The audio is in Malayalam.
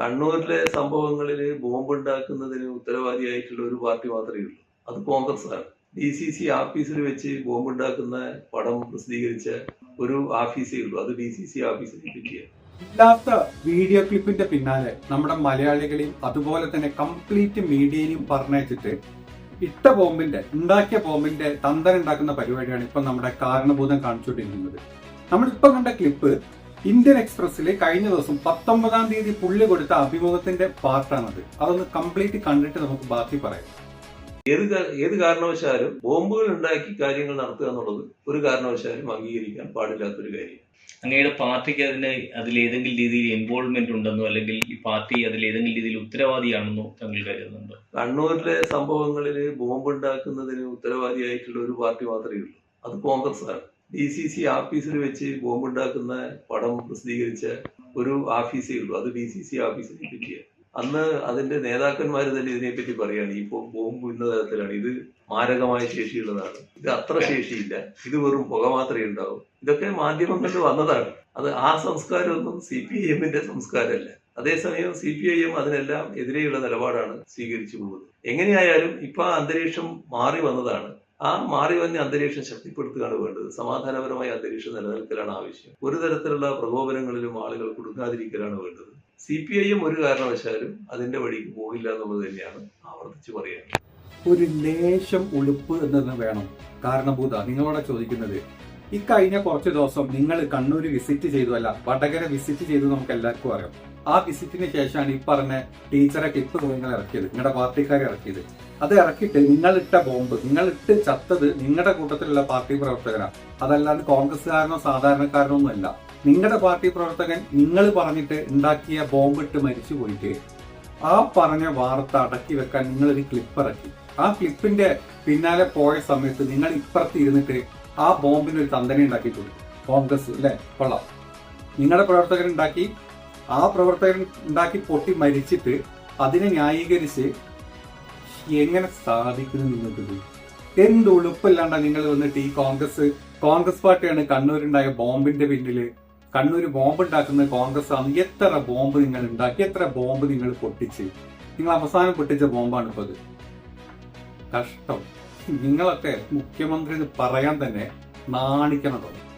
കണ്ണൂരിലെ സംഭവങ്ങളിൽ ബോംബ് ഉണ്ടാക്കുന്നതിന് ഉത്തരവാദിയായിട്ടുള്ള ഒരു പാർട്ടി മാത്രമേ ഉള്ളൂ. അത് കോൺഗ്രസ് ആണ് ഡി സി സി ഓഫീസിൽ വെച്ച് ബോംബ് ഉണ്ടാക്കുന്ന പടം പ്രസിദ്ധീകരിച്ച ഒരു ഓഫീസേ ഉള്ളൂ. അത് ഡി സി സി പറ്റിയാണ് ഇല്ലാത്ത വീഡിയോ ക്ലിപ്പിന്റെ പിന്നാലെ നമ്മുടെ മലയാളികളെയും അതുപോലെ തന്നെ കംപ്ലീറ്റ് മീഡിയയിലും പറഞ്ഞയച്ചിട്ട് ഇട്ട ബോംബിന്റെ ഉണ്ടാക്കിയ ബോംബിന്റെ തന്തൻ ഉണ്ടാക്കുന്ന പരിപാടിയാണ് ഇപ്പൊ നമ്മുടെ കാരണഭൂതം കാണിച്ചുകൊണ്ടിരിക്കുന്നത്. നമ്മളിപ്പോ കണ്ട ക്ലിപ്പ് ഇന്ത്യൻ എക്സ്പ്രസ്സിൽ കഴിഞ്ഞ ദിവസം പത്തൊമ്പതാം തീയതി പുള്ളി കൊടുത്ത അഭിമുഖത്തിന്റെ പാർട്ടാണത്. അതൊന്ന് കംപ്ലീറ്റ് കണ്ടിട്ട് നമുക്ക് ബാക്കി പറയാം. ഏത് ഏത് കാരണവശാലും ബോംബുകൾ ഉണ്ടാക്കി കാര്യങ്ങൾ നടത്തുക എന്നുള്ളത് ഒരു കാരണവശാലും അംഗീകരിക്കാൻ പാടില്ലാത്തൊരു കാര്യം അങ്ങയുടെ പാർട്ടിക്ക് അതിന് അതിൽ ഏതെങ്കിലും രീതിയിൽ ഇൻവോൾവ്മെന്റ് ഉണ്ടെന്നോ അല്ലെങ്കിൽ ഈ പാർട്ടി അതിൽ ഏതെങ്കിലും രീതിയിൽ ഉത്തരവാദിയാണെന്നോ തങ്ങൾ കരുതുന്നുണ്ടോ? കണ്ണൂരിലെ സംഭവങ്ങളിൽ ബോംബ് ഉണ്ടാക്കുന്നതിന് ഉത്തരവാദിയായിട്ടുള്ള ഒരു പാർട്ടി മാത്രമേ ഉള്ളൂ. അത് കോൺഗ്രസ് ആണ് ഡി സി സി ആഫീസിൽ വെച്ച് ബോംബുണ്ടാക്കുന്ന പടം പ്രസിദ്ധീകരിച്ച ഒരു ഓഫീസേ ഉള്ളൂ. അത് ഡി സി സി ആഫീസിനെ പറ്റിയാണ് അന്ന് അതിന്റെ നേതാക്കന്മാർ തന്നെ ഇതിനെപ്പറ്റി പറയാണ്. ഈ ബോംബ് ഇന്ന തരത്തിലാണ്. ഇത് മാരകമായ ശേഷിയുള്ളതാണ്. ഇത് അത്ര ശേഷിയില്ല. ഇത് വെറും പുക മാത്രമേ ഉണ്ടാവും. ഇതൊക്കെ മാധ്യമങ്ങളിൽ വന്നതാണ്. അത് ആ സംസ്കാരമൊന്നും സി പി ഐ എമ്മിന്റെ സംസ്കാരമല്ല. അതേസമയം സി പി ഐ എം അതിനെല്ലാം എതിരെയുള്ള നിലപാടാണ് സ്വീകരിച്ചു പോകുന്നത്. എങ്ങനെയായാലും ഇപ്പൊ ആ അന്തരീക്ഷം മാറി വന്നതാണ്. ആ മാറി വന്ന അന്തരീക്ഷം ശക്തിപ്പെടുത്തുകയാണ് വേണ്ടത്. സമാധാനപരമായ അന്തരീക്ഷം നിലനിൽക്കലാണ് ആവശ്യം. ഒരു തരത്തിലുള്ള പ്രകോപനങ്ങളിലും ആളുകൾ കൊടുക്കാതിരിക്കലാണ് വേണ്ടത്. സി പി ഐ എം ഒരു കാരണവശാലും അതിന്റെ വഴിക്ക് പോകില്ല എന്നുള്ളത് തന്നെയാണ് ആവർത്തിച്ച് പറയുന്നത് ഒരു ലേശം ഉളുപ്പ് എന്നത് വേണം. കാരണഭൂത നിങ്ങളോട് ചോദിക്കുന്നത്. ഇക്കഴിഞ്ഞ കുറച്ച് ദിവസം നിങ്ങൾ കണ്ണൂർ വിസിറ്റ് ചെയ്തു അല്ല വടകര വിസിറ്റ് ചെയ്തു നമുക്ക് എല്ലാവർക്കും അറിയാം. ആ വിസിറ്റിന് ശേഷമാണ് ഈ പറഞ്ഞ ടീച്ചറെ ക്ലിപ്പ് നിങ്ങൾ ഇറക്കിയത് നിങ്ങളുടെ പാർട്ടിക്കാരെ ഇറക്കിയത്. അത് ഇറക്കിയിട്ട് നിങ്ങളിട്ട ബോംബ് നിങ്ങളിട്ട് ചത്തത് നിങ്ങളുടെ കൂട്ടത്തിലുള്ള പാർട്ടി പ്രവർത്തകനാണ് അതല്ലാണ്ട് കോൺഗ്രസ്സുകാരനോ സാധാരണക്കാരനോ ഒന്നുമല്ല. നിങ്ങളുടെ പാർട്ടി പ്രവർത്തകൻ നിങ്ങൾ പറഞ്ഞിട്ട് ഉണ്ടാക്കിയ ബോംബ് ഇട്ട് മരിച്ചു പോയിട്ട് ആ പറഞ്ഞ വാർത്ത അടക്കി വെക്കാൻ നിങ്ങളൊരു ക്ലിപ്പ് ഇറക്കി. ആ ക്ലിപ്പിന്റെ പിന്നാലെ പോയ സമയത്ത് നിങ്ങൾ ഇപ്പുറത്ത് ഇരുന്നിട്ട് ആ ബോംബിന് ഒരു തന്തനെ ഉണ്ടാക്കി കൊടുത്തു. കോൺഗ്രസ് അല്ലെ? കൊള്ളാം. നിങ്ങളുടെ പ്രവർത്തകർ ഉണ്ടാക്കി ആ പ്രവർത്തകൻ ഉണ്ടാക്കി പൊട്ടി മരിച്ചിട്ട് അതിനെ ന്യായീകരിച്ച് എങ്ങനെ സാധിക്കുന്നു നിങ്ങൾക്കിത്? എന്ത് ഉളുപ്പല്ലാണ്ട നിങ്ങൾ വന്നിട്ട് ഈ കോൺഗ്രസ് കോൺഗ്രസ് പാർട്ടിയാണ് കണ്ണൂരുണ്ടായ ബോംബിന്റെ പിന്നിൽ. കണ്ണൂർ ബോംബ് ഉണ്ടാക്കുന്നത് കോൺഗ്രസ് ആണ് എത്ര ബോംബ് നിങ്ങൾ ഉണ്ടാക്കി എത്ര ബോംബ് നിങ്ങൾ പൊട്ടിച്ച്. നിങ്ങൾ അവസാനം പൊട്ടിച്ച ബോംബാണ് ഇപ്പൊ അത്. കഷ്ടം. നിങ്ങളൊക്കെ മുഖ്യമന്ത്രി പറയാൻ തന്നെ നാണിക്കണം